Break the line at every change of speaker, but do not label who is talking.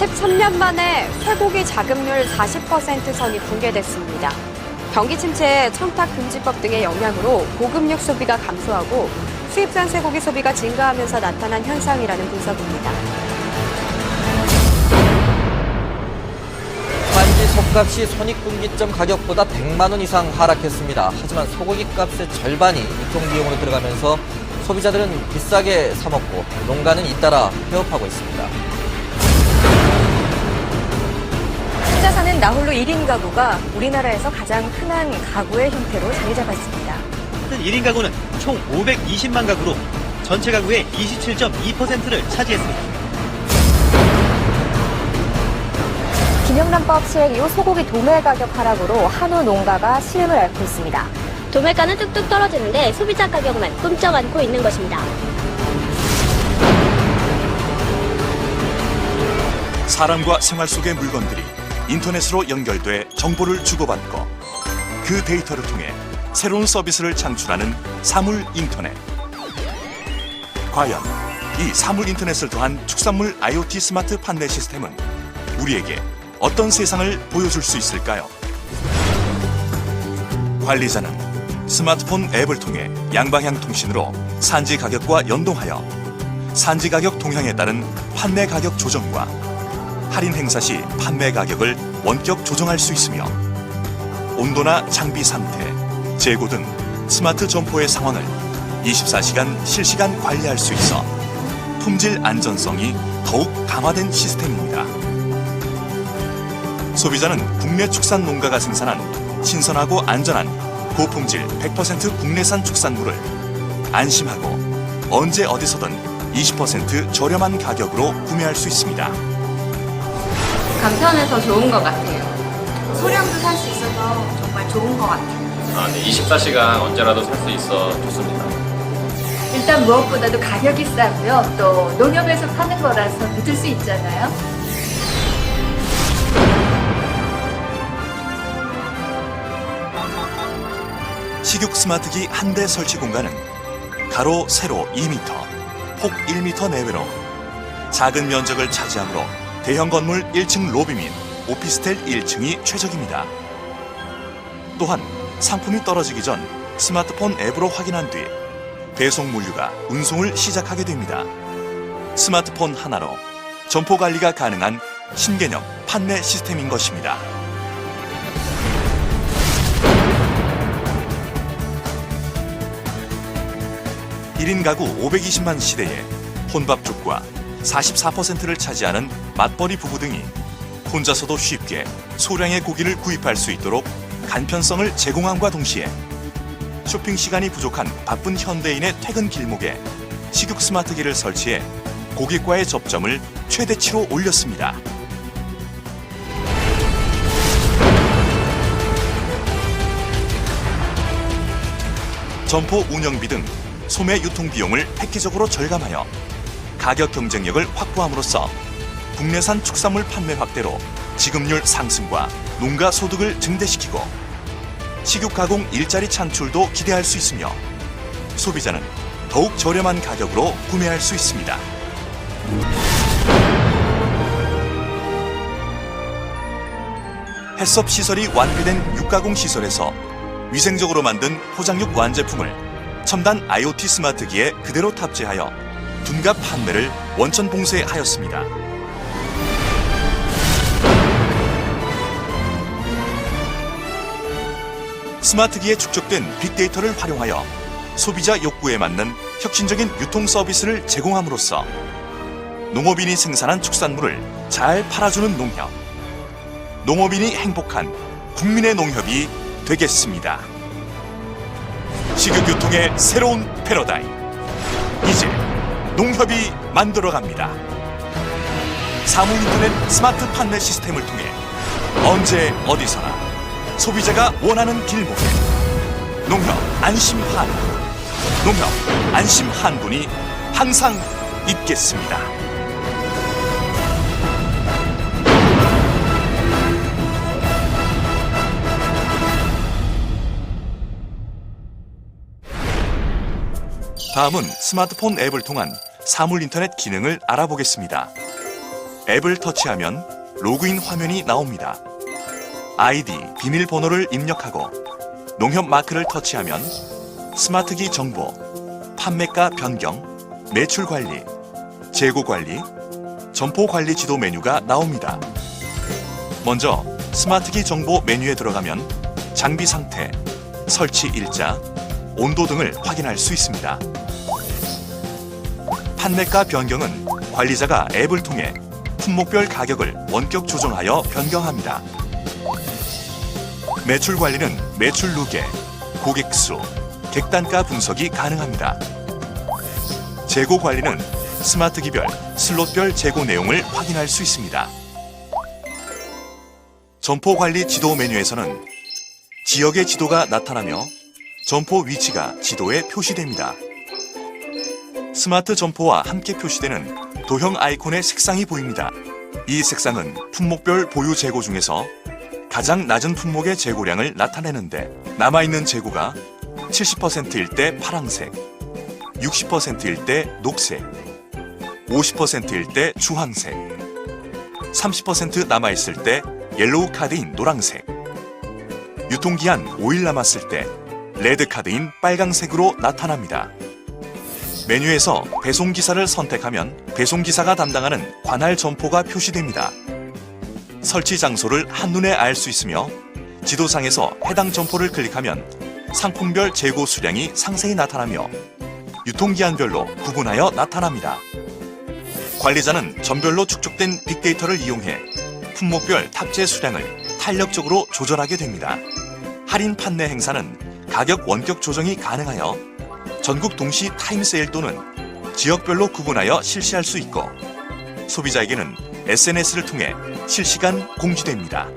13년 만에 쇠고기 자급률 40% 선이 붕괴됐습니다. 경기 침체, 청탁 금지법 등의 영향으로 고급육 소비가 감소하고 수입산 쇠고기 소비가 증가하면서 나타난 현상이라는 분석입니다.
반지 속값이 손익분기점 가격보다 100만 원 이상 하락했습니다. 하지만 소고기 값의 절반이 유통 비용으로 들어가면서 소비자들은 비싸게 사 먹고 농가는 잇따라 폐업하고 있습니다.
혼자 사는 나홀로 1인 가구가 우리나라에서 가장 흔한 가구의 형태로 자리 잡았습니다.
1인 가구는 총 520만 가구로 전체 가구의 27.2%를 차지했습니다.
김영란법 시행 이후 소고기 도매 가격 하락으로 한우 농가가 시름을 앓고 있습니다.
도매가는 뚝뚝 떨어지는데 소비자 가격만 꿈쩍 않고 있는 것입니다.
사람과 생활 속의 물건들이 인터넷으로 연결돼 정보를 주고받고 그 데이터를 통해 새로운 서비스를 창출하는 사물 인터넷. 과연 이 사물 인터넷을 더한 축산물 IoT 스마트 판매 시스템은 우리에게 어떤 세상을 보여줄 수 있을까요? 관리자는 스마트폰 앱을 통해 양방향 통신으로 산지 가격과 연동하여 산지 가격 동향에 따른 판매 가격 조정과 할인 행사 시 판매 가격을 원격 조정할 수 있으며 온도나 장비 상태, 재고 등 스마트 점포의 상황을 24시간 실시간 관리할 수 있어 품질 안전성이 더욱 강화된 시스템입니다. 소비자는 국내 축산 농가가 생산한 신선하고 안전한 고품질 100% 국내산 축산물을 안심하고 언제 어디서든 20% 저렴한 가격으로 구매할 수 있습니다.
간편해서 좋은 것 같아요. 소량도 살 수 있어서 정말 좋은 것 같아요.
아, 네, 24시간 언제라도 살 수 있어 좋습니다.
일단 무엇보다도 가격이 싸고요. 또 농협에서 파는 거라서 믿을 수 있잖아요.
식육 스마트기 한 대 설치 공간은 가로, 세로 2m, 폭 1m 내외로 작은 면적을 차지하므로 대형 건물 1층 로비 및 오피스텔 1층이 최적입니다. 또한 상품이 떨어지기 전 스마트폰 앱으로 확인한 뒤 배송 물류가 운송을 시작하게 됩니다. 스마트폰 하나로 점포 관리가 가능한 신개념 판매 시스템인 것입니다. 일인 가구 520만 시대에 혼밥족과 44%를 차지하는 맞벌이 부부 등이 혼자서도 쉽게 소량의 고기를 구입할 수 있도록 간편성을 제공함과 동시에 쇼핑 시간이 부족한 바쁜 현대인의 퇴근 길목에 식육 스마트기를 설치해 고객과의 접점을 최대치로 올렸습니다. 점포 운영비 등 소매 유통 비용을 획기적으로 절감하여 가격 경쟁력을 확보함으로써 국내산 축산물 판매 확대로 지급률 상승과 농가 소득을 증대시키고 식육 가공 일자리 창출도 기대할 수 있으며 소비자는 더욱 저렴한 가격으로 구매할 수 있습니다. 해썹 시설이 완비된 육가공 시설에서 위생적으로 만든 포장육 완제품을 첨단 IoT 스마트기에 그대로 탑재하여 둔갑 판매를 원천 봉쇄하였습니다. 스마트기에 축적된 빅데이터를 활용하여 소비자 욕구에 맞는 혁신적인 유통 서비스를 제공함으로써 농업인이 생산한 축산물을 잘 팔아주는 농협. 농업인이 행복한 국민의 농협이 되겠습니다. 식육유통의 새로운 패러다임. 이제 농협이 만들어갑니다. 사무 인터넷 스마트 판매 시스템을 통해 언제 어디서나 소비자가 원하는 길목에 농협 안심 한분, 농협 안심 한분이 항상 있겠습니다. 다음은 스마트폰 앱을 통한 사물 인터넷 기능을 알아보겠습니다. 앱을 터치하면 로그인 화면이 나옵니다. 아이디, 비밀번호를 입력하고 농협 마크를 터치하면 스마트기 정보, 판매가 변경, 매출 관리, 재고 관리, 점포 관리 지도 메뉴가 나옵니다. 먼저 스마트기 정보 메뉴에 들어가면 장비 상태, 설치 일자, 온도 등을 확인할 수 있습니다. 판매가 변경은 관리자가 앱을 통해 품목별 가격을 원격 조정하여 변경합니다. 매출 관리는 매출 누계, 고객 수, 객단가 분석이 가능합니다. 재고 관리는 스마트 기별, 슬롯별 재고 내용을 확인할 수 있습니다. 점포 관리 지도 메뉴에서는 지역의 지도가 나타나며 점포 위치가 지도에 표시됩니다. 스마트 점포와 함께 표시되는 도형 아이콘의 색상이 보입니다. 이 색상은 품목별 보유 재고 중에서 가장 낮은 품목의 재고량을 나타내는데 남아있는 재고가 70%일 때 파랑색, 60%일 때 녹색, 50%일 때 주황색, 30% 남아있을 때 옐로우 카드인 노랑색, 유통기한 5일 남았을 때 레드 카드인 빨강색으로 나타납니다. 메뉴에서 배송기사를 선택하면 배송기사가 담당하는 관할 점포가 표시됩니다. 설치 장소를 한눈에 알 수 있으며 지도상에서 해당 점포를 클릭하면 상품별 재고 수량이 상세히 나타나며 유통기한별로 구분하여 나타납니다. 관리자는 점별로 축적된 빅데이터를 이용해 품목별 탑재 수량을 탄력적으로 조절하게 됩니다. 할인 판매 행사는 가격 원격 조정이 가능하여 전국 동시 타임세일 또는 지역별로 구분하여 실시할 수 있고 소비자에게는 SNS를 통해 실시간 공지됩니다.